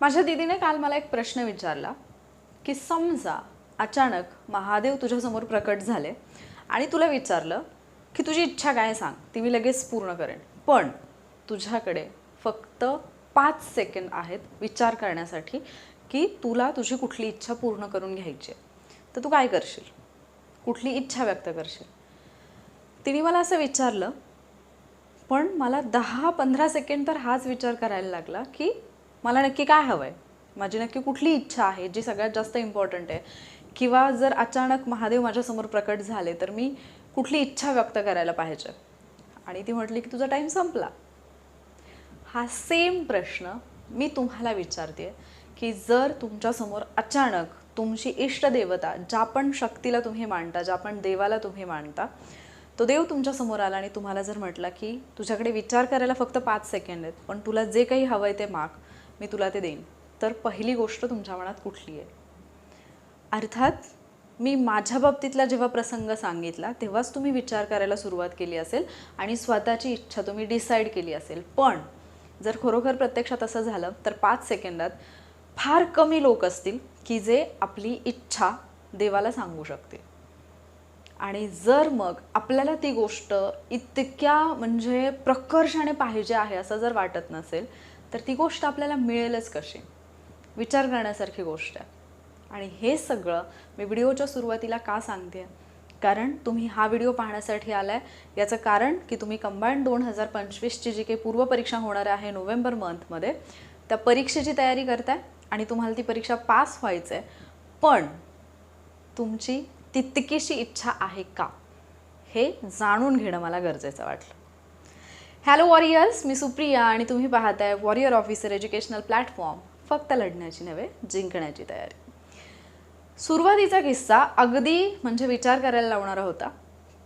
माझ्या दीदीने काल मला एक प्रश्न विचारला की समजा अचानक महादेव तुझ्यासमोर प्रकट झाले आणि तुला विचारलं की तुझी इच्छा काय सांग ती मी लगेच पूर्ण करेन. पण तुझ्याकडे फक्त पाच सेकंद आहेत विचार करण्यासाठी की तुला तुझी कुठली इच्छा पूर्ण करून घ्यायची आहे. तर तू काय करशील? कुठली इच्छा व्यक्त करशील? तिने मला असं विचारलं पण मला दहा पंधरा सेकंड तर हाच विचार करायला लागला की मला नक्की काय हवं आहे माझी नक्की कुठली इच्छा आहे जी सगळ्यात जास्त इम्पॉर्टंट आहे? किंवा जर अचानक महादेव माझ्यासमोर प्रकट झाले तर मी कुठली इच्छा व्यक्त करायला पाहिजे? आणि ती म्हटली की तुझा टाईम संपला. हा सेम प्रश्न मी तुम्हाला विचारते की जर तुमच्यासमोर अचानक तुमची इष्टदेवता ज्या पण शक्तीला तुम्ही मांडता ज्या पण देवाला तुम्ही मांडता तो देव तुमच्यासमोर आला आणि तुम्हाला जर म्हटला की तुझ्याकडे विचार करायला फक्त पाच सेकंड आहेत पण तुला जे काही हवं आहे ते माग. मी तुला ते देईन. तर पहिली गोष्ट तुमच्या मनात कुठली आहे? अर्थात मी माझ्या बाबतीतला जेव्हा प्रसंग सांगितला तेव्हाच तुम्ही विचार करायला सुरुवात केली असेल आणि स्वतःची इच्छा तुम्ही डिसाईड केली असेल. पण जर खरोखर प्रत्यक्षात असं झालं तर पाच सेकंदात फार कमी लोक असतील की जे आपली इच्छा देवाला सांगू शकतील. आणि जर मग आपल्याला ती गोष्ट इतक्या म्हणजे प्रकर्षाने पाहिजे आहे असं जर वाटत नसेल तर ती गोष्ट आपल्याला मिळेलच कशी? विचार करण्यासारखी गोष्ट आहे. आणि हे सगळं मी व्हिडिओच्या सुरुवातीला का सांगते कारण तुम्ही हा व्हिडिओ पाहण्यासाठी आलाय. याचं कारण की तुम्ही कंबाईंड दोन हजार पंचवीसची जी काही पूर्वपरीक्षा होणार आहे नोव्हेंबर मंथमध्ये त्या परीक्षेची तयारी करताय आणि तुम्हाला ती परीक्षा पास व्हायचं आहे पण तुमची तितकीशी इच्छा आहे का? हे जाणून घेणं मला गरजेचं वाटलं. हॅलो वॉरियर्स मी सुप्रिया आणि तुम्ही पाहताय वॉरियर ऑफिसर एज्युकेशनल प्लॅटफॉर्म फक्त लढण्याची नव्हे जिंकण्याची तयारी. सुरुवातीचा किस्सा अगदी म्हणजे विचार करायला लावणारा होता.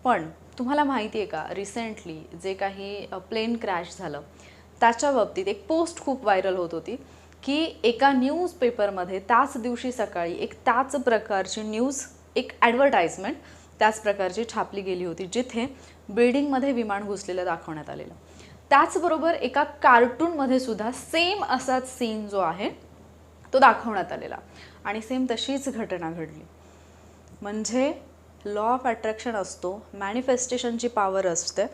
पण तुम्हाला माहिती आहे का रिसेंटली जे काही प्लेन क्रॅश झालं त्याच्या बाबतीत एक पोस्ट खूप व्हायरल होत होती की एका न्यूजपेपरमध्ये त्याच दिवशी सकाळी एक त्याच प्रकारची न्यूज एक ॲडव्हर्टाईजमेंट त्याच प्रकारची छापली गेली होती जिथे बिल्डिंगमध्ये विमान घुसलेलं दाखवण्यात आलेलं. त्याचबरोबर एका कार्टूनमध्ये सुद्धा सेम असाच सीन जो आहे तो दाखवण्यात आलेला. आणि सेम तशीच घटना घडली. म्हणजे लॉ ऑफ अट्रॅक्शन असतो मॅनिफेस्टेशनची पॉवर असते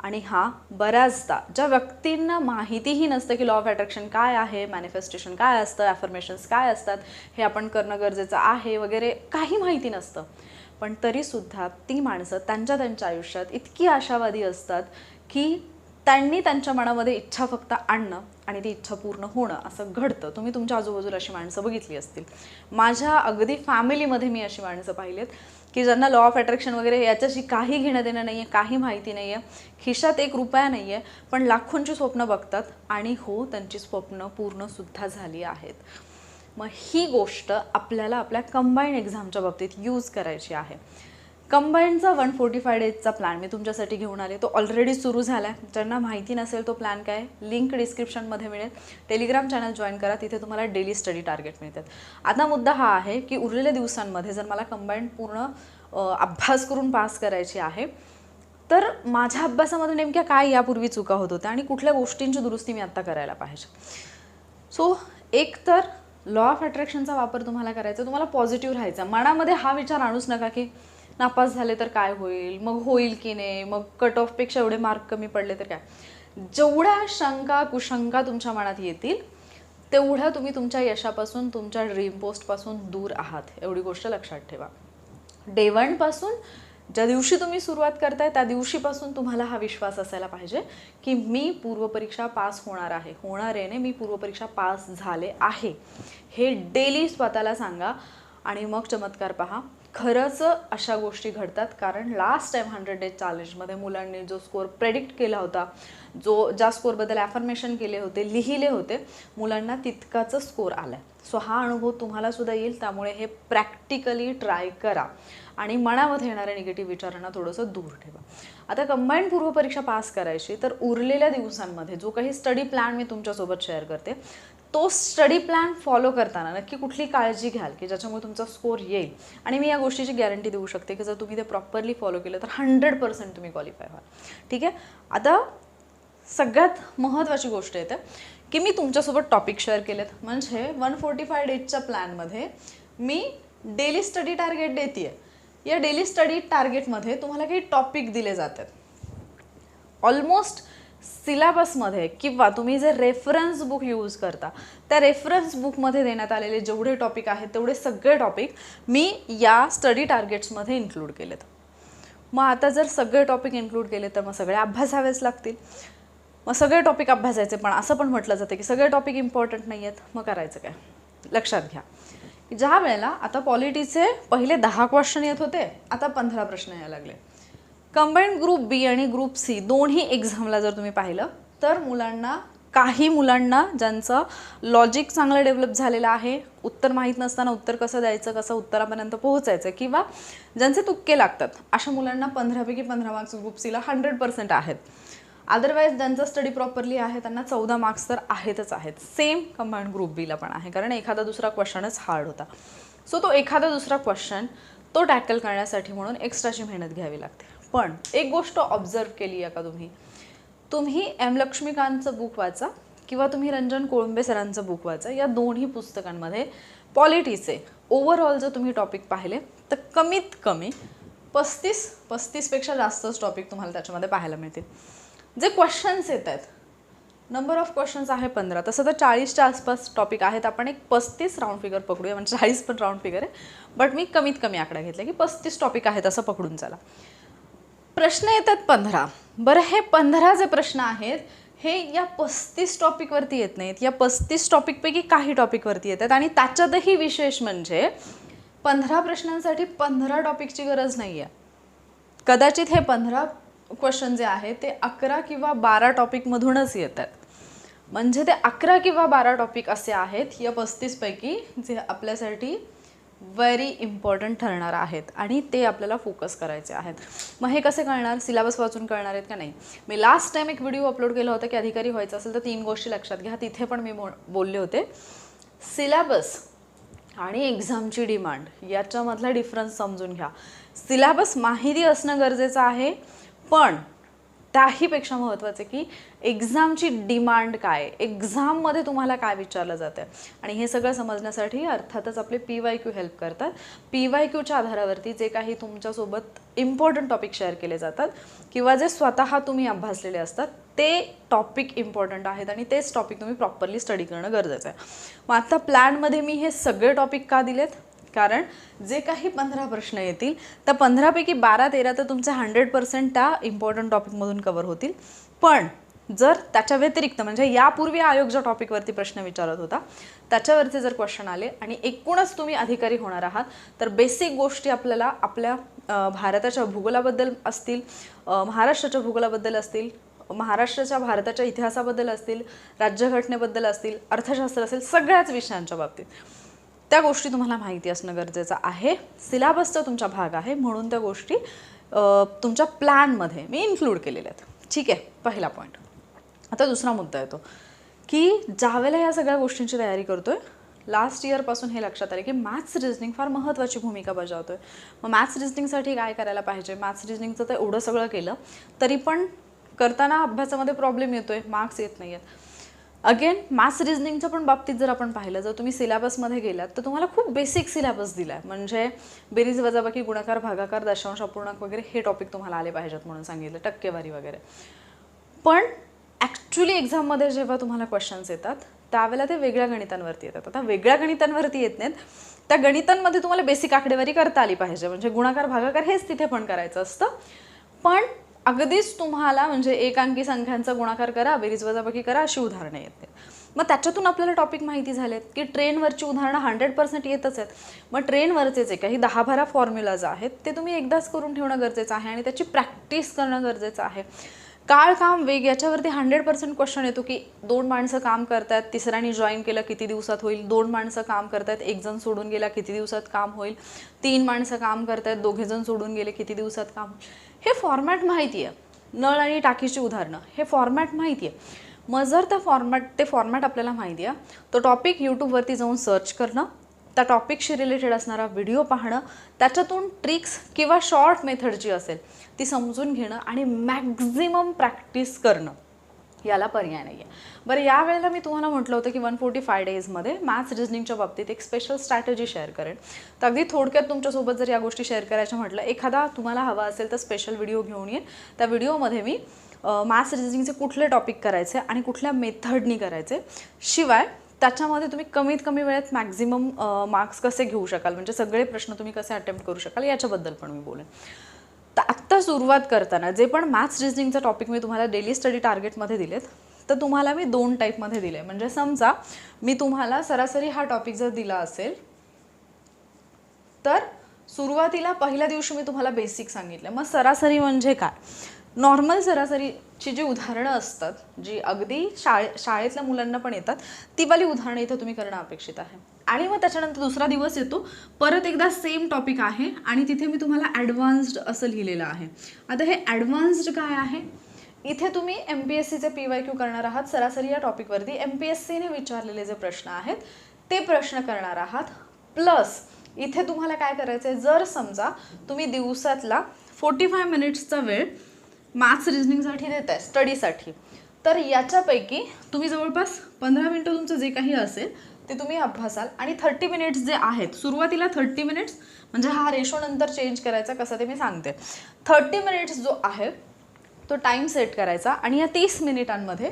आणि हा बऱ्याचदा ज्या व्यक्तींना माहितीही नसतं की लॉ ऑफ अट्रॅक्शन काय आहे मॅनिफेस्टेशन काय असतं ॲफर्मेशन्स काय असतात हे आपण करणं गरजेचं आहे वगैरे काही माहिती नसतं. पण तरीसुद्धा ती माणसं त्यांच्या त्यांच्या आयुष्यात इतकी आशावादी असतात की त्यांनी त्यांच्या मनामध्ये इच्छा फक्त आणणं आणि ती इच्छा पूर्ण होणं असं घडतं. तुम्ही तुमच्या आजूबाजूला अशी माणसं बघितली असतील. माझ्या अगदी फॅमिलीमध्ये मी अशी माणसं पाहिली आहेत की ज्यांना लॉ ऑफ अट्रॅक्शन वगैरे याच्याशी काही घेणं देणं नाही आहे काही माहिती नाही आहे खिशात एक रुपया नाही आहे पण लाखोंची स्वप्न बघतात आणि हो त्यांची स्वप्न पूर्णसुद्धा झाली आहेत. मग ही गोष्ट आपल्याला आपल्या कंबाईंड एक्झामच्या बाबतीत यूज करायची आहे. कंबाईंडचा वन फोर्टी फाय डेजचा प्लॅन मी तुमच्यासाठी घेऊन आले. तो ऑलरेडी सुरू झाला आहे ज्यांना माहिती नसेल तो प्लॅन काय लिंक डिस्क्रिप्शनमध्ये मिळेल. टेलिग्राम चॅनल जॉईन करा तिथे तुम्हाला डेली स्टडी टार्गेट मिळतात. आता मुद्दा हा आहे की उरलेल्या दिवसांमध्ये जर मला कंबाईंड पूर्ण अभ्यास करून पास करायची आहे तर माझ्या अभ्यासामध्ये नेमक्या काय यापूर्वी चुका होत होत्या आणि कुठल्या गोष्टींची दुरुस्ती मी आत्ता करायला पाहिजे? सो एक तर लॉ ऑफ अट्रॅक्शनचा वापर तुम्हाला करायचा तुम्हाला पॉझिटिव्ह राहायचा. मनामध्ये हा विचार आणूच नका की नापास झाले तर काय होईल? मग होईल की नाही? मग कट ऑफपेक्षा एवढे मार्क कमी पडले तर काय? जेवढ्या शंका कुशंका तुमच्या मनात येतील तेवढ्या तुम्ही तुमच्या यशापासून तुमच्या ड्रीम पोस्टपासून दूर आहात. एवढी गोष्ट लक्षात ठेवा. डे वनपासून ज्या दिवशी तुम्ही सुरुवात करताय त्या दिवशीपासून तुम्हाला हा विश्वास असायला पाहिजे की मी पूर्वपरीक्षा पास होणार आहे. होणार आहे नाही मी पूर्वपरीक्षा पास झाले आहे. हे डेली स्वतःला सांगा आणि मग चमत्कार पहा. खरंच अशा गोष्टी घडतात. कारण लास्ट टाईम हंड्रेड डेज चॅलेंजमध्ये मुलांनी जो स्कोअर प्रेडिक्ट केला होता जो ज्या स्कोअरबद्दल ॲफर्मेशन केले होते लिहिले होते मुलांना तितकाच स्कोअर आला सो हा अनुभव तुम्हाला सुद्धा येईल. त्यामुळे हे प्रॅक्टिकली ट्राय करा. आणि मनामध्ये येणाऱ्या निगेटिव्ह विचारांना थोडंसं दूर ठेवा. आता कंबाईंड पूर्वपरीक्षा पास करायची तर उरलेल्या दिवसांमध्ये जो काही स्टडी प्लॅन मी तुमच्यासोबत शेअर करते तो स्टडी प्लॅन फॉलो करताना नक्की कुठली काळजी घ्याल की ज्याच्यामुळे तुमचा स्कोअर येईल? आणि मी या गोष्टीची गॅरंटी देऊ शकते की जर तुम्ही ते प्रॉपरली फॉलो केलं तर हंड्रेड पर्सेंट तुम्ही क्वालिफाय व्हाल. ठीक आहे? आता सगळ्यात महत्त्वाची गोष्ट येते की मी तुमच्यासोबत टॉपिक शेअर केलेत. म्हणजे वन फोर्टी फाय डेजच्या प्लॅनमध्ये मी डेली स्टडी टार्गेट देते या डेली स्टडी टार्गेटमध्ये तुम्हाला काही टॉपिक दिले जातात. ऑलमोस्ट सिलॅबसमध्ये किंवा तुम्ही जे रेफरन्स बुक यूज करता त्या रेफरन्स बुकमध्ये देण्यात आलेले जेवढे टॉपिक आहेत तेवढे सगळे टॉपिक मी या स्टडी टार्गेट्समध्ये इन्क्लूड केलेत. मग आता जर सगळे टॉपिक इन्क्लूड केले तर मग सगळे अभ्यासावेच लागतील. मग सगळे टॉपिक अभ्यासायचे पण असं पण म्हटलं जातं की सगळे टॉपिक इम्पॉर्टंट नाही आहेत मग करायचं काय? लक्षात घ्या. ज्या वेळेला आता पॉलिटीचे पहिले दहा क्वेश्चन येत होते आता पंधरा प्रश्न यायला लागले. कंबाईंड ग्रुप बी आणि ग्रुप सी दोन्ही एक्झामला जर तुम्ही पाहिलं तर मुलांना काही मुलांना ज्यांचं लॉजिक चांगलं डेव्हलप झालेलं आहे उत्तर माहीत नसताना उत्तर कसं द्यायचं कसं उत्तरापर्यंत पोहोचायचं किंवा ज्यांचे तुक्के लागतात अशा मुलांना पंधरापैकी पंधरा मार्क्स ग्रुप सीला हंड्रेड पर्सेंट आहेत. अदरवाईज ज्यांचा स्टडी प्रॉपरली आहे त्यांना चौदा मार्क्स तर आहेतच आहेत. सेम कंबाईंड ग्रुप बीला पण आहे कारण एखादा दुसरा क्वेश्चनच हार्ड होता. सो तो एखादा दुसरा क्वेश्चन तो टॅकल करण्यासाठी म्हणून एक्स्ट्राची मेहनत घ्यावी लागते. पण एक गोष्ट ऑब्झर्व केली आहे का तुम्ही? तुम्ही एम लक्ष्मीकांतचं बुक वाचा किंवा तुम्ही रंजन कोळंबे सरांचं बुक वाचा. या दोन्ही पुस्तकांमध्ये पॉलिटीचे ओव्हरऑल जर तुम्ही टॉपिक पाहिले तर कमीत कमी पस्तीस पस्तीसपेक्षा जास्तच टॉपिक तुम्हाला त्याच्यामध्ये पाहायला मिळतील. जे क्वेश्चन्स येत आहेत नंबर ऑफ क्वेश्चन्स आहे पंधरा. तसं तर चाळीसच्या आसपास टॉपिक आहेत. आपण एक पस्तीस राऊंड फिगर पकडूया. म्हणजे चाळीस पण राऊंड फिगर आहे. बट मी कमीत कमी आकडा घेतला की पस्तीस टॉपिक आहेत असं पकडून चला. प्रश्न येतात पंधरा. बरं हे पंधरा जे प्रश्न आहेत हे या पस्तीस टॉपिकवरती येत नाहीत. या पस्तीस टॉपिकपैकी काही टॉपिकवरती येतात. आणि त्याच्यातही विशेष म्हणजे पंधरा प्रश्नांसाठी पंधरा टॉपिकची गरज नाही आहे कदाचित हे पंधरा क्वेश्चन जे आहेत ते अकरा किंवा बारा टॉपिकमधूनच येतात. म्हणजे ते अकरा किंवा बारा टॉपिक असे आहेत या पस्तीसपैकी जे आपल्यासाठी व्हेरी इम्पॉर्टंट ठरणार आहेत आणि ते आपल्याला फोकस करायचे आहेत. मग हे कसे कळणार? सिलेबस वाचून कळणार आहेत का नाही? मी लास्ट टाइम एक व्हिडिओ अपलोड केला होता की अधिकारी व्हायचं असेल तर तीन गोष्टी लक्षात घ्या. तिथे पण मी बोलले होते. सिलेबस आणि एक्झामची डिमांड याच्यामधला डिफरन्स समजून घ्या. सिलेबस माहिती असणं गरजेचं आहे पण त्याहीपेक्षा महत्त्वाचं की एक्झामची डिमांड काय एक्झाममध्ये तुम्हाला काय विचारलं जातं आणि हे सगळं समजण्यासाठी अर्थातच आपले पी वाय क्यू हेल्प करतात. पी वाय क्यूच्या आधारावरती जे काही तुमच्यासोबत इम्पॉर्टंट टॉपिक शेअर केले जातात किंवा जे स्वतः तुम्ही अभ्यासलेले असतात ते टॉपिक इम्पॉर्टंट आहेत आणि तेच टॉपिक तुम्ही प्रॉपरली स्टडी करणं गरजेचं आहे. मग आत्ता प्लॅनमध्ये मी हे सगळे टॉपिक का दिलेत? कारण जे काही पंधरा प्रश्न येतील त्या पंधरापैकी बारा तेरा तर तुमचे हंड्रेड पर्सेंट त्या इम्पॉर्टंट टॉपिकमधून कवर होतील. पण जर त्याच्या व्यतिरिक्त म्हणजे यापूर्वी आयोग ज्या टॉपिकवरती प्रश्न विचारत होता त्याच्यावरचे जर क्वेश्चन आले आणि एकूणच तुम्ही अधिकारी होणार आहात तर बेसिक गोष्टी आपल्याला आपल्या भारताच्या भूगोलाबद्दल असतील महाराष्ट्राच्या भूगोलाबद्दल असतील महाराष्ट्राच्या भारताच्या इतिहासाबद्दल असतील राज्यघटनेबद्दल असतील अर्थशास्त्र असेल सगळ्याच विषयांच्या बाबतीत. त्या गोष्टी तुम्हाला माहिती असणं गरजेचं आहे. सिलेबसचा तुमचा भाग आहे. म्हणून त्या गोष्टी तुमच्या प्लॅनमध्ये मी इन्क्लूड केलेल्या आहेत. ठीक आहे? पहिला पॉईंट आता दुसरा मुद्दा येतो की ज्यावेळेला या सगळ्या गोष्टींची तयारी करतो आहे लास्ट इयरपासून हे लक्षात आलं की मॅथ्स रिजनिंग फार महत्त्वाची भूमिका बजावतो आहे मग मॅथ्स रिजनिंगसाठी काय करायला पाहिजे? मॅथ्स रिजनिंगचं तर एवढं सगळं केलं तरी पण करताना अभ्यासामध्ये प्रॉब्लेम येतो आहे मार्क्स येत नाही आहेत अगेन मॅथ्स रिझनिंगच्या पण बाबतीत जर आपण पाहिलं जर तुम्ही सिलेबसमध्ये गेलात तर तुम्हाला खूप बेसिक सिलेबस दिला आहे म्हणजे बेरीज वजाबाकी गुणाकार भागाकार दशांश अपूर्णांक वगैरे हे टॉपिक तुम्हाला आले पाहिजेत म्हणून सांगितलं टक्केवारी वगैरे. पण ॲक्च्युली एक्झाममध्ये जेव्हा तुम्हाला क्वेश्चन्स येतात त्यावेळेला ते वेगळ्या गणितांवरती येतात. आता वेगळ्या गणितांवरती येत नाहीत त्या गणितांमध्ये तुम्हाला बेसिक आकडेवारी करता आली पाहिजे. म्हणजे गुणाकार भागाकार हेच तिथे पण करायचं असतं. पण अगदीच तुम्हाला म्हणजे एक अंकी संख्यांचा गुणाकार करा बेरीज वजाबाकी करा अशी उदाहरणं येत मग त्याच्यातून आपल्याला टॉपिक माहिती झालेत की ट्रेनवरची उदाहरणं हंड्रेड पर्सेंट येतच आहेत. मग ट्रेनवरचे जे काही दहा बारा फॉर्म्युलाज आहेत ते तुम्ही एकदाच करून ठेवणं गरजेचं आहे आणि त्याची प्रॅक्टिस करणं गरजेचं आहे. काळ काम वेग याच्यावरती हंड्रेड पर्सेंट क्वेश्चन येतो की दोन माणसं काम करतात तिसऱ्याने जॉईन केलं किती दिवसात होईल? दोन माणसं काम करतात एक जण सोडून गेला किती दिवसात काम होईल? तीन माणसं काम करतात दोघे जण सोडून गेले किती दिवसात काम होईल? हे फॉर्मॅट माहिती आहे नळ आणि टाकीची उदाहरणं. हे फॉर्मॅट माहिती आहे मग जर त्या फॉर्मॅट ते फॉर्मॅट आपल्याला माहिती आहे तो टॉपिक यूट्यूबवरती जाऊन सर्च करणं त्या टॉपिकशी रिलेटेड असणारा व्हिडिओ पाहणं त्याच्यातून ट्रिक्स किंवा शॉर्ट मेथड जी असेल ती समजून घेणं आणि मॅक्झिमम प्रॅक्टिस करणं. याला पर्याय नाही आहे बरं यावेळेला मी तुम्हाला म्हटलं होतं की वन फोर्टी फाय डेजमध्ये मॅथ्स रिजनिंगच्या बाबतीत एक स्पेशल स्ट्रॅटेजी शेअर करेन. तर अगदी थोडक्यात तुमच्यासोबत जर या गोष्टी शेअर करायच्या म्हटलं एखादा तुम्हाला हवा असेल तर स्पेशल व्हिडिओ घेऊन येईन त्या व्हिडिओमध्ये मी मॅथ्स रिजनिंगचे कुठले टॉपिक करायचे आणि कुठल्या मेथडनी करायचे. शिवाय त्याच्यामध्ये तुम्ही कमीत कमी वेळेत मॅक्झिमम मार्क्स कसे घेऊ शकाल म्हणजे सगळे प्रश्न तुम्ही कसे अटेम्प्ट करू शकाल याच्याबद्दल पण मी बोलेन. तर आत्ता सुरुवात करताना जे पण मॅथ्स रिजनिंगचा टॉपिक मी तुम्हाला डेली स्टडी टार्गेटमध्ये दिलेत तर तुम्हाला मी दोन टाईपमध्ये दिले. म्हणजे समजा मी तुम्हाला सरासरी हा टॉपिक जर दिला असेल तर सुरुवातीला पहिल्या दिवशी मी तुम्हाला बेसिक सांगितलं. मग सरासरी म्हणजे काय? नॉर्मल सरासरीची जी उदाहरणं असतात जी अगदी शाळे शाळेतल्या मुलांना पण येतात ती वाली उदाहरणं इथं तुम्ही करणं अपेक्षित आहे. आणि मग त्याच्यानंतर दुसरा दिवस येतो परत एकदा सेम टॉपिक आहे आणि तिथे मी तुम्हाला ॲडव्हान्स्ड असं लिहिलेलं आहे. आता हे ॲडव्हान्स्ड काय आहे? इथे तुम्ही एम पी एस सीचे पी वाय क्यू करणार आहात सरासरी या टॉपिकवरती एम पी एस सीने विचारलेले जे प्रश्न आहेत ते प्रश्न करणार आहात. प्लस इथे तुम्हाला काय करायचं आहे जर समजा तुम्ही दिवसातला फोर्टी फाय मिनिट्सचा वेळ मॅथ्स रिजनिंगसाठी देत आहे स्टडीसाठी तर याच्यापैकी तुम्ही जवळपास पंधरा मिनटं तुमचं जे काही असेल ते तुम्ही अभ्यासाल. आणि थर्टी मिनिट्स जे आहेत सुरुवातीला थर्टी मिनिट्स म्हणजे हा रेशो नंतर चेंज करायचा कसा ते मी सांगते. थर्टी मिनिट्स जो आहे तो टाईम सेट करायचा. आणि या तीस मिनिटांमध्ये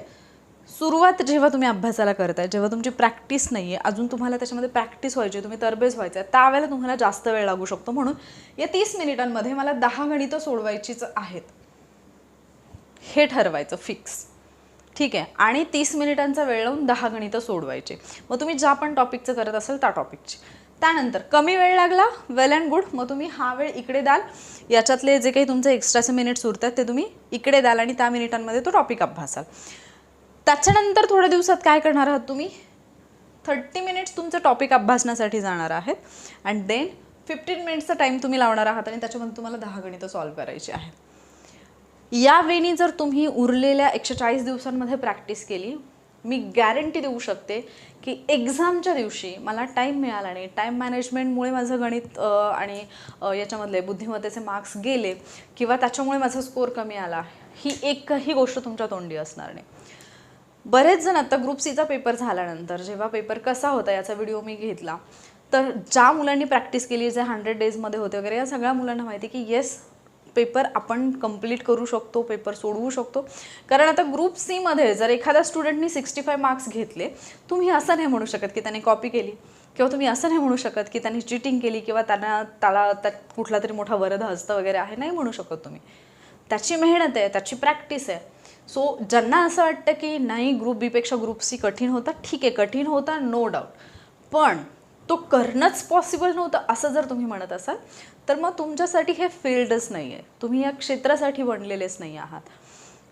सुरुवात जेव्हा तुम्ही अभ्यासाला करताय जेव्हा तुमची प्रॅक्टिस नाही आहे अजून तुम्हाला त्याच्यामध्ये प्रॅक्टिस व्हायची तुम्ही तरबेज व्हायचं आहे त्यावेळेला तुम्हाला जास्त वेळ लागू शकतो. म्हणून या तीस मिनिटांमध्ये मला दहा गणितं सोडवायचीच आहेत. हे ठरवायचं फिक्स ठीक आहे? आणि तीस मिनिटांचा वेळ लावून दहा गणितं सोडवायचे. मग तुम्ही ज्या पण टॉपिकचं करत असाल त्या टॉपिकची त्यानंतर कमी वेळ लागला वेल अँड गुड मग तुम्ही हा वेळ इकडे द्याल. याच्यातले जे काही तुमचे एक्स्ट्राचे मिनिट्स उरतात ते तुम्ही इकडे द्याल आणि त्या मिनिटांमध्ये तो टॉपिक अभ्यासाल. त्याच्यानंतर थोड्या दिवसात काय करणार आहात तुम्ही? थर्टी मिनिट्स तुमचं टॉपिक अभ्यासण्यासाठी जाणार आहेत. अँड देन फिफ्टीन मिनिट्सचा टाईम तुम्ही लावणार आहात आणि त्याच्यामध्ये तुम्हाला दहा गणितं सॉल्व्ह करायची आहेत. या वेनी जर तुम्ही उरलेल्या एकशे चाळीस दिवसांमध्ये प्रॅक्टिस केली मी गॅरंटी देऊ शकते की एक्झामच्या दिवशी मला टाईम मिळाला नाही. टाईम मॅनेजमेंटमुळे माझं गणित आणि याच्यामधले बुद्धिमत्तेचे मार्क्स गेले किंवा त्याच्यामुळे माझा स्कोर कमी आला ही एकही गोष्ट तुमच्या तोंडी असणार नाही. बरेच जण आता ग्रुप सीचा पेपर झाल्यानंतर जेव्हा पेपर कसा होता याचा व्हिडिओ मी घेतला तर ज्या मुलांनी प्रॅक्टिस केली जे हंड्रेड डेजमध्ये होते वगैरे या सगळ्या मुलांना माहिती की येस पेपर आपण कंप्लीट करू शकतो पेपर सोडवू शकतो. कारण आता ग्रुप सीमध्ये जर एखाद्या स्टुडंटनी सिक्स्टी फाय मार्क्स घेतले तुम्ही असं नाही म्हणू शकत की त्याने कॉपी केली. किंवा तुम्ही असं नाही म्हणू शकत की त्यांनी चिटिंग केली किंवा त्यांना त्याला त्यात कुठला तरी मोठा वरद हस्त वगैरे आहे नाही म्हणू शकत तुम्ही. त्याची मेहनत आहे त्याची प्रॅक्टिस आहे. सो ज्यांना असं वाटतं की नाही ग्रुप बीपेक्षा ग्रुप सी कठीण होता ठीक आहे कठीण होता नो डाऊट पण तो करणंच पॉसिबल नव्हतं असं जर तुम्ही म्हणत असाल तर मग तुमच्यासाठी हे फील्डच नाही आहे तुम्ही या क्षेत्रासाठी बनलेलेच नाही आहात.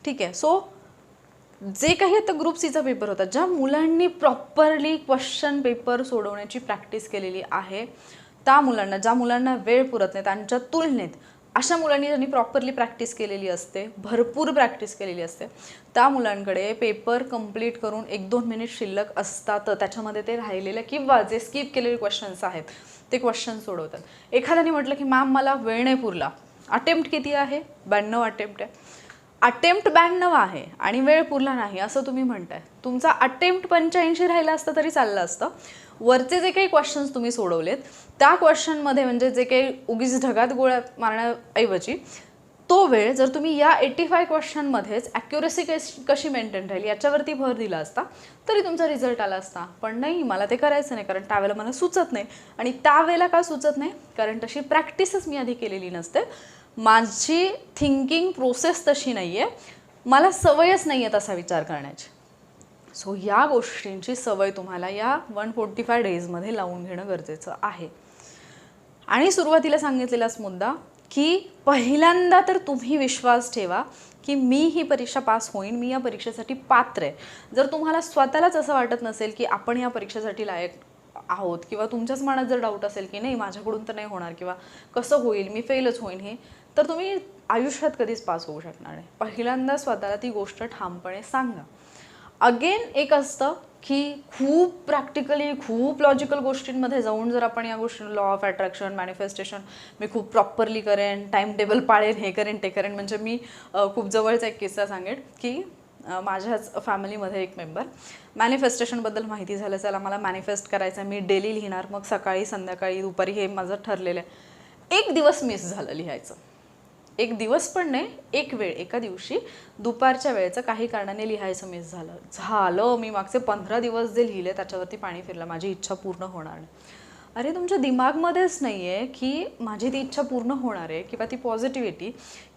ठीक आहे. सो जे काही आता ग्रुप सीचा पेपर होता ज्या मुलांनी प्रॉपरली क्वेश्चन पेपर सोडवण्याची प्रॅक्टिस केलेली आहे त्या मुलांना ज्या मुलांना वेळ पुरत नाही त्यांच्या तुलनेत अशा मुलांनी ज्यांनी प्रॉपरली प्रॅक्टिस केलेली असते भरपूर प्रॅक्टिस केलेली असते त्या मुलांकडे पेपर कंप्लीट करून एक दोन मिनिट शिल्लक असतात. त्याच्यामध्ये ते राहिलेले किंवा जे स्किप केलेले क्वेश्चन्स आहेत ते क्वेश्चन सोडवतात. एखाद्याने म्हटलं की मॅम मला वेळ नाही पुरला. अटेम्प्ट किती आहे? ब्याण्णव अटेम्प्ट आहे. अटेम्प्ट ब्याण्णव आहे आणि वेळ पुरला नाही असं तुम्ही म्हणताय. तुमचा अटेम्प्ट पंच्याऐंशी राहिला असतं तरी चाललं असतं. वरचे जे काही क्वेश्चन्स तुम्ही सोडवलेत त्या क्वेश्चनमध्ये म्हणजे जे काही उगीच ढगात गोळ्या मारण्याऐवजी तो वेळ जर तुम्ही या एटी फाय क्वेश्चनमध्येच ॲक्युरेसी कशी कशी मेंटेन राहील याच्यावरती भर दिला असता तरी तुमचा रिझल्ट आला असता. पण नाही मला ते करायचं नाही कारण त्यावेळेला मला सुचत नाही. आणि त्यावेळेला का सुचत नाही? कारण तशी प्रॅक्टिसच मी आधी केलेली नसते. माझी थिंकिंग प्रोसेस तशी नाही आहे मला सवयच नाही आहे तसा विचार करण्याची. सो या गोष्टींची सवय तुम्हाला या वन फोर्टी फाय डेजमध्ये लावून घेणं गरजेचं आहे. आणि सुरुवातीला सांगितलेलाच मुद्दा की पहिल्यांदा तर तुम्ही विश्वास ठेवा की मी ही परीक्षा पास होईन मी या परीक्षेसाठी पात्र आहे. जर तुम्हाला स्वतःलाच असं वाटत नसेल की आपण या परीक्षेसाठी लायक आहोत किंवा तुमच्याच मनात जर डाऊट असेल की नाही माझ्याकडून तर नाही होणार किंवा कसं होईल मी फेलच होईन हे तर तुम्ही आयुष्यात कधीच पास होऊ शकणार नाही. पहिल्यांदा स्वतःला ती गोष्ट ठामपणे सांगा. अगेन एक असतं की खूप प्रॅक्टिकली खूप लॉजिकल गोष्टींमध्ये जाऊन जर आपण या गोष्टी लॉ ऑफ अट्रॅक्शन मॅनिफेस्टेशन मी खूप प्रॉपरली करेन टाईम टेबल पाळेन हे करेन ते करेन. म्हणजे मी खूप जवळचा एक किस्सा सांगेन की माझ्याच फॅमिलीमध्ये एक मेंबर मॅनिफेस्टेशनबद्दल माहिती झालं चला मला मॅनिफेस्ट करायचं आहे. मी डेली लिहिणार मग सकाळी संध्याकाळी दुपारी हे माझं ठरलेलं आहे. एक दिवस मिस झालं लिहायचं. एक दिवस पण नाही एक वेळ एका दिवशी दुपारच्या वेळेचं काही कारणाने लिहायचं मिस झालं. झालं मी मागचे पंधरा दिवस जे लिहिले त्याच्यावरती पाणी फिरलं. माझी इच्छा पूर्ण होणार नाही. अरे तुमच्या दिमागमध्येच नाही आहे की माझी ती इच्छा पूर्ण होणार आहे किंवा ती पॉझिटिव्हिटी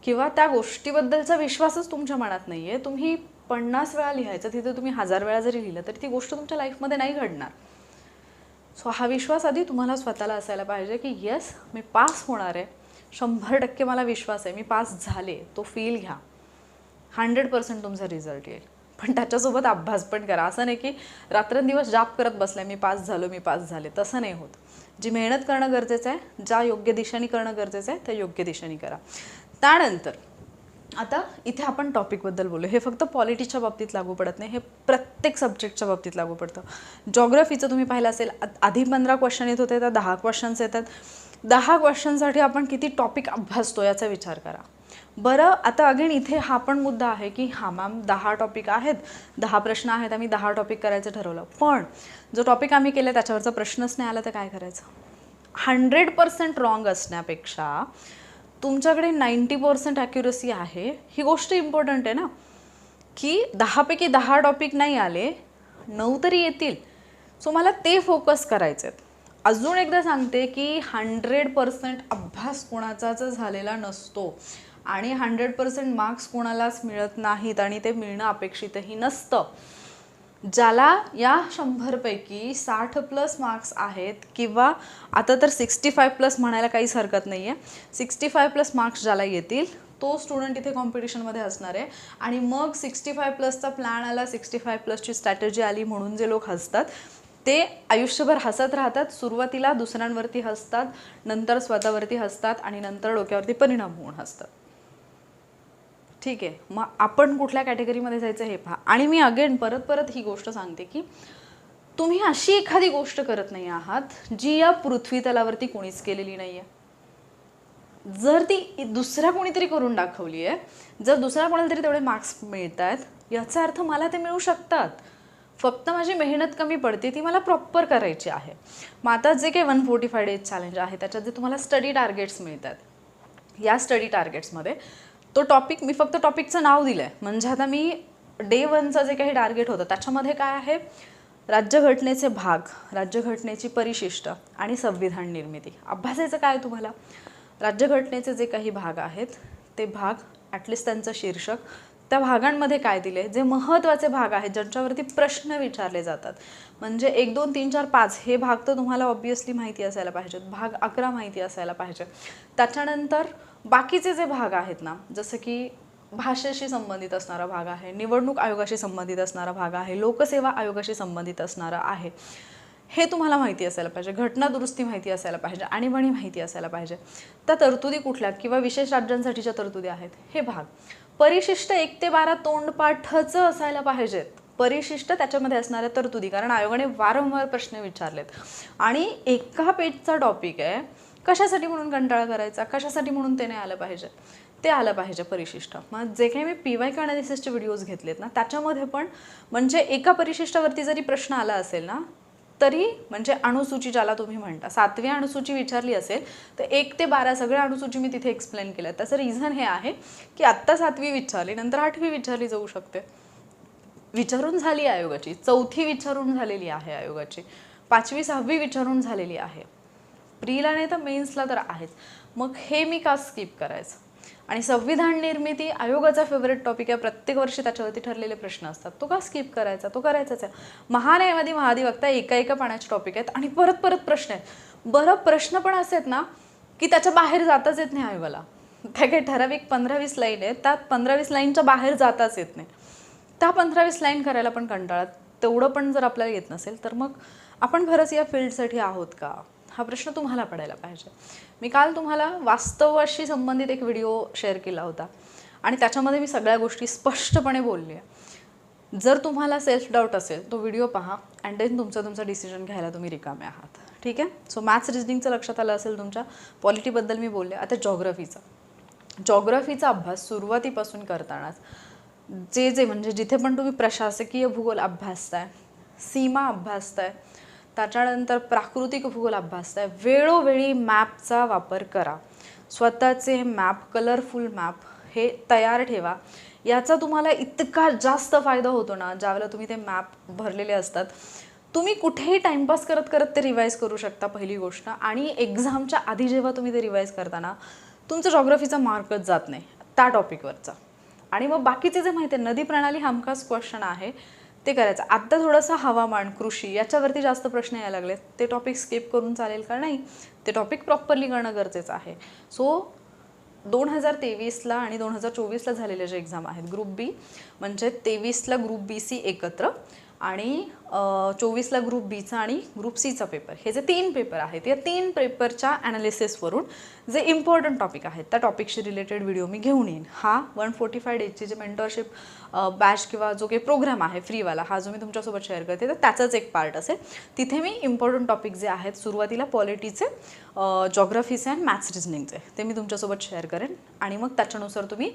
किंवा त्या गोष्टीबद्दलचा विश्वासच तुमच्या मनात नाही आहे तुम्ही पन्नास वेळा लिहायचं तिथे तुम्ही हजार वेळा जरी लिहिलं तरी ती गोष्ट तुमच्या लाईफमध्ये नाही घडणार. सो हा विश्वास आधी तुम्हाला स्वतःला असायला पाहिजे की येस मी पास होणार आहे. शंभर टक्के मला विश्वास आहे. मी पास झाले. तो फील घ्या. हंड्रेड पर्सेंट तुमचा रिझल्ट येईल. पण त्याच्यासोबत अभ्यास पण करा. असं नाही की रात्रंदिवस जाप करत बसलाय मी पास झालो मी पास झाले. तसं नाही होत. जी मेहनत करणं गरजेचं आहे ज्या योग्य दिशेने करणं गरजेचं आहे त्या योग्य दिशेने करा. त्यानंतर आता इथे आपण टॉपिकबद्दल बोलू. हे फक्त पॉलिटीच्या बाबतीत लागू पडत नाही. हे प्रत्येक सब्जेक्टच्या बाबतीत लागू पडतं. जॉग्रफीचं तुम्ही पाहिलं असेल आ- आधी पंधरा क्वेश्चन येत होते तर दहा क्वेश्चन्स येतात. दहा क्वेश्चनसाठी आपण किती टॉपिक अभ्यासतो याचा विचार करा. बरं आता अगेन इथे हा पण मुद्दा आहे की हा मॅम दहा टॉपिक आहेत. दहा प्रश्न आहेत आम्ही दहा टॉपिक करायचं ठरवलं. पण जो टॉपिक आम्ही केला त्याच्यावरचा प्रश्नच नाही आला तर काय करायचं? हंड्रेड पर्सेंट रॉंग असण्यापेक्षा तुमच्याकडे नाईंटी पर्सेंट ॲक्युरसी आहे. ही गोष्ट इम्पॉर्टंट आहे ना? की दहापैकी दहा टॉपिक नाही आले नऊ तरी येतील. सो मला ते फोकस करायचे आहेत अजून एकदा सांगते की हंड्रेड पर्सेंट अभ्यास कोणाचाच झालेला नसतो. आणि हंड्रेड पर्सेंट मार्क्स कोणालाच मिळत नाहीत आणि ते मिळणं अपेक्षितही नसतं. ज्याला या शंभरपैकी साठ प्लस मार्क्स आहेत किंवा आता तर सिक्स्टी फाय प्लस म्हणायला काहीच हरकत नाही आहे सिक्स्टी फाय प्लस मार्क्स ज्याला येतील तो स्टुडंट इथे कॉम्पिटिशनमध्ये असणार आहे. आणि मग सिक्स्टी फाय प्लसचा प्लॅन आला सिक्स्टी फाय प्लसची स्ट्रॅटेजी आली म्हणून जे लोक हसतात ते आयुष्यभर हसत राहतात सुरुवातीला दुसऱ्यांवरती हसतात नंतर स्वतःवरती हसतात आणि नंतर डोक्यावरती परिणाम होऊन हसतात. ठीक आहे मग आपण कुठल्या कॅटेगरीमध्ये जायचं हे पहा. आणि मी अगेन परत परत ही गोष्ट सांगते की तुम्ही अशी एखादी गोष्ट करत नाही आहात जी या पृथ्वी तलावरती कोणीच केलेली नाही आहे जर ती दुसऱ्या कोणीतरी करून दाखवली आहे जर दुसऱ्या कोणाला तरी तेवढे मार्क्स मिळत आहेत याचा अर्थ मला ते मिळू शकतात. फक्त माझी मेहनत कमी पडते ती मला प्रॉपर करायची आहे. मग आता जे काही one forty five days challenge आहे त्याच्यात जे तुम्हाला स्टडी टार्गेट्स मिळतात या स्टडी टार्गेट्समध्ये तो टॉपिक मी फक्त टॉपिकचं नाव दिलं आहे म्हणजे आता मी डे वनचं जे काही टार्गेट होतं त्याच्यामध्ये काय आहे? राज्यघटनेचे भाग राज्यघटनेची परिशिष्ट आणि संविधान निर्मिती. अभ्यासाचं काय तुम्हाला? राज्यघटनेचे जे काही भाग आहेत ते भाग ॲटलिस्ट त्यांचं शीर्षक त्या भागांमध्ये काय दिले? जे महत्त्वाचे भाग आहेत ज्यांच्यावरती प्रश्न विचारले जातात. म्हणजे एक दोन तीन चार पाच हे भाग तर तुम्हाला ऑब्वियसली माहिती असायला पाहिजेत. भाग अकरा माहिती असायला पाहिजे. त्याच्यानंतर बाकीचे जे भाग आहेत ना जसं की भाषेशी संबंधित असणारा भाग आहे निवडणूक आयोगाशी संबंधित असणारा भाग आहे लोकसेवा आयोगाशी संबंधित असणारा आहे हे तुम्हाला माहिती असायला पाहिजे. घटना दुरुस्ती माहिती असायला पाहिजे. आणीबाणी माहिती असायला पाहिजे. त्या तरतुदी कुठल्या? किंवा विशेष राज्यांसाठीच्या तरतुदी आहेत? हे भाग. परिशिष्ट एक ते बारा तोंडपाठचं असायला पाहिजेत. परिशिष्ट त्याच्यामध्ये असणाऱ्या तरतुदी कारण आयोगाने वारंवार प्रश्न विचारलेत. आणि एका पेजचा टॉपिक आहे कशासाठी म्हणून कंटाळा करायचा? कशासाठी म्हणून ते नाही आलं पाहिजे? ते आलं पाहिजे परिशिष्ट. मग जे काही मी पी वाय अनालिसिसचे व्हिडिओज घेतलेत ना त्याच्यामध्ये पण म्हणजे एका परिशिष्टावरती जरी प्रश्न आला असेल ना तरी म्हणजे अणुसूची ज्याला तुम्ही म्हणता सातवी अणुसूची विचारली असेल तर एक ते बारा सगळ्या अणुसूची मी तिथे एक्सप्लेन केल्या. त्याचं रिझन हे आहे की आत्ता सातवी विचारली नंतर आठवी विचारली जाऊ शकते. विचारून झाली आयोगाची चौथी विचारून झालेली आहे आयोगाची पाचवी सहावी विचारून झालेली आहे. प्रीला नाही तर मेन्सला तर आहेच. मग हे मी का स्किप करायचं? आणि संविधान निर्मिती आयोगाचा फेवरेट टॉपिक आहे. प्रत्येक वर्षी त्याच्यावरती ठरलेले प्रश्न असतात. तो का स्किप करायचा? तो करायचाच आहे. महान्यायवादी महाधिवक्ता एका एका पाण्याचे टॉपिक आहेत. आणि परत परत प्रश्न आहेत. बरं प्रश्न पण असे आहेत ना की त्याच्या बाहेर जाताच येत नाही आयोगाला. त्या काही ठराविक पंधरा वीस लाईन आहेत. त्यात पंधरा वीस लाईनच्या बाहेर जाताच येत नाही. त्या पंधरा वीस लाईन करायला पण कंटाळा. तेवढं पण जर आपल्याला येत नसेल तर मग आपण खरंच या फील्डसाठी आहोत का? हा प्रश्न तुम्हाला पडायला पाहिजे. मी काल तुम्हाला वास्तवाशी संबंधित एक व्हिडिओ शेअर केला होता. आणि त्याच्यामध्ये मी सगळ्या गोष्टी स्पष्टपणे बोलली आहे. जर तुम्हाला सेल्फ डाऊट असेल तो व्हिडिओ पहा अँड देन तुमचं तुमचं डिसिजन घ्यायला तुम्ही रिकामे आहात. ठीक आहे? सो मॅथ्स रिजनिंगचं लक्षात आलं असेल तुमच्या पॉलिटीबद्दल मी बोलले. आता जॉग्रफीचा जॉग्रफीचा अभ्यास सुरुवातीपासून करतानाच जे जे म्हणजे जिथे पण तुम्ही प्रशासकीय भूगोल अभ्यासताय सीमा अभ्यासताय त्याच्यानंतर प्राकृतिक भूगोल अभ्यास आहे. वेळोवेळी मॅपचा वापर करा. स्वतःचे मॅप कलरफुल मॅप हे तयार ठेवा. याचा तुम्हाला इतका जास्त फायदा होतो ना ज्यावेळेला तुम्ही ते मॅप भरलेले असतात. तुम्ही कुठेही टाइमपास करत करत ते रिवाईज करू शकता पहिली गोष्ट. आणि एक्झामच्या आधी जेव्हा तुम्ही ते रिवाईज करताना तुमचं जॉग्रफीचा मार्कच जात नाही. त्या टॉपिकवरचा आणि मग बाकीचे जे माहिती आहे नदी प्रणाली हमखास क्वेश्चन आहे. ते करायचं. आत्ता थोडंसं हवामान कृषी याच्यावरती जास्त प्रश्न यायला लागले ते टॉपिक स्किप करून चालेल का नाही? ते टॉपिक प्रॉपरली करणं गरजेचं आहे. सो दोन हजार तेवीसला आणि दोन हजार चोवीसला झालेले जे एक्झाम आहेत ग्रुप बी म्हणजे तेवीसला ग्रुप बी सी एकत्र. आणि चोवीसला ग्रुप बीचा आणि ग्रुप सीचा पेपर हे जे तीन पेपर आहेत या तीन पेपरच्या ॲनालिसिसवरून जे इम्पॉर्टंट टॉपिक आहेत त्या टॉपिकशी रिलेटेड व्हिडिओ मी घेऊन येईन. हा वन फोर्टी फाय डेजची जे मेंटरशिप बॅच किंवा जो काही प्रोग्राम आहे फ्रीवाला हा जो मी तुमच्यासोबत शेअर करते तर त्याचाच एक पार्ट असेल. तिथे मी इम्पॉर्टंट टॉपिक जे आहेत सुरुवातीला पॉलिटीचे जॉग्रफीचे अँड मॅथ्स रिझनिंगचे ते मी तुमच्यासोबत शेअर करेन. आणि मग त्याच्यानुसार तुम्ही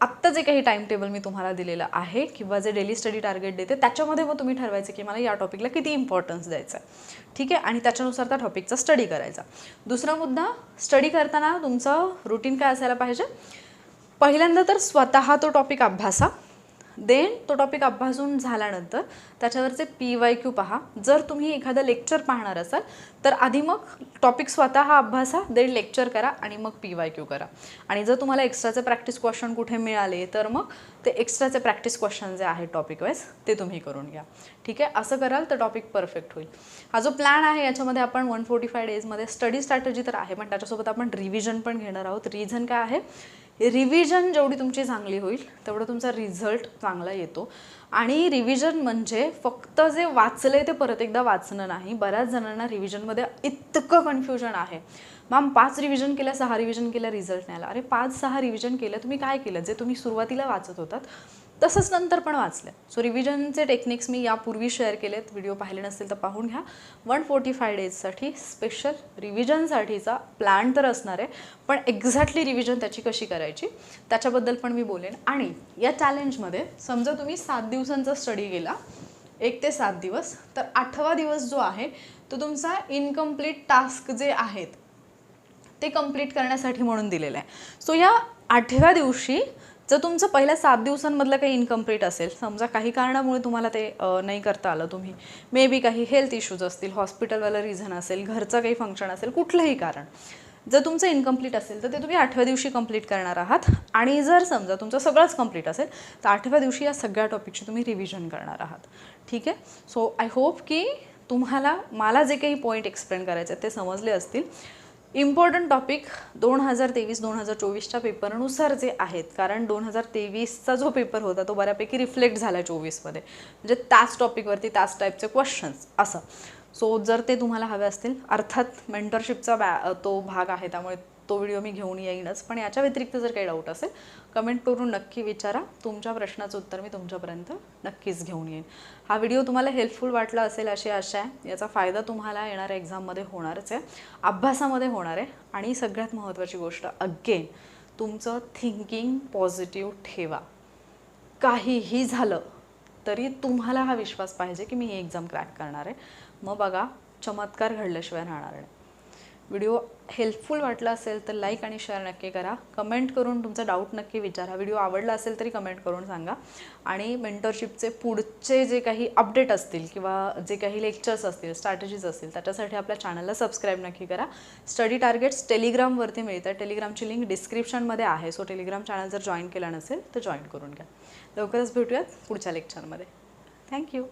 आत्ता जे काही टाइम टेबल मी तुम्हाला दिलेलं आहे किंवा जे डेली स्टडी टार्गेट देते त्याच्यामध्ये मग तुम्ही ठरवायचं की मला या टॉपिकला किती इम्पॉर्टन्स द्यायचं आहे. ठीक आहे? आणि त्याच्यानुसार त्या टॉपिकचा स्टडी करायचा. दुसरा मुद्दा स्टडी करताना तुमचं रुटीन काय असायला पाहिजे? पहिल्यांदा तर स्वतः तो टॉपिक अभ्यासा. देन तो टॉपिक अभ्यासून झाल्यानंतर त्याच्यावरचे पी वाय क्यू पहा. जर तुम्ही एखादं लेक्चर पाहणार असाल तर आधी मग टॉपिक स्वतः हा अभ्यासा देन लेक्चर करा आणि मग पी वाय क्यू करा. आणि जर तुम्हाला एक्स्ट्राचे प्रॅक्टिस क्वेश्चन कुठे मिळाले तर मग ते एक्स्ट्राचे प्रॅक्टिस क्वेश्चन जे आहेत टॉपिक वाईज ते तुम्ही करून घ्या. ठीक आहे? असं कराल तर टॉपिक परफेक्ट होईल. हा जो प्लॅन आहे याच्यामध्ये आपण वन फोर्टी फाय डेजमध्ये स्टडी स्ट्रॅटजी तर आहे पण त्याच्यासोबत आपण रिव्हिजन पण घेणार आहोत. रिझन काय आहे? रिव्हिजन जेवढी तुमची चांगली होईल तेवढं तुमचा रिझल्ट चांगला येतो. आणि रिव्हिजन म्हणजे फक्त जे वाचले ते परत एकदा वाचणं नाही. बऱ्याच जणांना रिव्हिजनमध्ये इतकं कन्फ्युजन आहे. मॅम पाच रिव्हिजन केल्या सहा रिव्हिजन केल्या रिझल्ट नाही आला. अरे पाच सहा रिव्हिजन केलं तुम्ही काय केलं? जे तुम्ही सुरुवातीला वाचत होतात तसंच नंतर पण वाचलं. सो रिव्हिजनचे टेक्निक्स मी यापूर्वी शेअर केलेत. व्हिडिओ पाहिले नसतील तर पाहून घ्या. वन फोर्टी फाय डेजसाठी स्पेशल रिव्हिजनसाठीचा प्लॅन तर असणार आहे. पण एक्झॅक्टली रिव्हिजन त्याची कशी करायची त्याच्याबद्दल पण मी बोलेन. आणि या चॅलेंजमध्ये समजा तुम्ही सात दिवसांचा स्टडी केला एक ते सात दिवस तर आठवा दिवस जो आहे तो तुमचा इनकम्प्लीट टास्क जे आहेत ते कंप्लीट करण्यासाठी म्हणून दिलेलं आहे. सो या आठव्या दिवशी जर तुमचं पहिल्या सात दिवसांमधलं काही इनकम्प्लीट असेल समजा काही कारणामुळे तुम्हाला ते नाही करता आलं तुम्ही मे बी काही हेल्थ इश्यूज असतील हॉस्पिटलवाला रिझन असेल घरचं काही फंक्शन असेल कुठलंही कारण जर तुमचं इनकम्प्लीट असेल तर ते तुम्ही आठव्या दिवशी कंप्लीट करणार आहात. आणि जर समजा तुमचं सगळंच कंप्लीट असेल तर आठव्या दिवशी या सगळ्या टॉपिकची तुम्ही रिव्हिजन करणार आहात. ठीक आहे? सो आय होप की तुम्हाला मला जे काही पॉईंट एक्सप्लेन करायचे आहेत ते समजले असतील. इम्पॉर्टंट टॉपिक दोन हजार तेवीस दोन हजार चोवीसच्या पेपरनुसार जे आहेत कारण दोन हजार तेवीसचा जो पेपर होता तो बऱ्यापैकी रिफ्लेक्ट झाला चोवीसमध्ये. म्हणजे त्याच टॉपिकवरती त्याच टाईपचे क्वेश्चन्स असं. सो जर ते तुम्हाला हवे असतील अर्थात मेंटरशिपचा बॅ तो भाग आहे त्यामुळे तो व्हिडिओ मी घेऊन येईनच पण याच्या व्यतिरिक्त जर काही डाऊट असेल कमेंट करून नक्की विचारा. तुमच्या प्रश्नाचं उत्तर मी तुमच्यापर्यंत नक्कीच घेऊन येईन. हा व्हिडिओ तुम्हाला हेल्पफुल वाटला असेल अशी आशा आहे. याचा फायदा तुम्हाला येणाऱ्या एक्झाममध्ये होणारच आहे. अभ्यासामध्ये होणार आहे. आणि सगळ्यात महत्त्वाची गोष्ट अगेन तुमचं थिंकिंग पॉझिटिव्ह ठेवा. काहीही झालं तरी तुम्हाला हा विश्वास पाहिजे की मी ही एक्झाम क्रॅक करणार आहे. मग बघा चमत्कार घडल्याशिवाय राहणार नाही. व्हिडिओ हेल्पफुल वाटलं असेल तर लाईक आणि शेअर नक्की करा. कमेंट करून तुमचा डाऊट नक्की विचारा. व्हिडिओ आवडला असेल तरी कमेंट करून सांगा. आणि मेंटरशिपचे पुढचे जे काही अपडेट असतील किंवा जे काही लेक्चर्स असतील स्ट्रॅटेजीज असतील त्याच्यासाठी आपल्या चॅनलला सबस्क्राईब नक्की करा. स्टडी टार्गेट्स टेलिग्रामवरती मिळतात. टेलिग्रामची लिंक डिस्क्रिप्शनमध्ये आहे. सो टेलिग्राम चॅनल जर जॉईन केला नसेल तर जॉईन करून घ्या. लवकरच भेटूयात पुढच्या लेक्चरमध्ये थँक्यू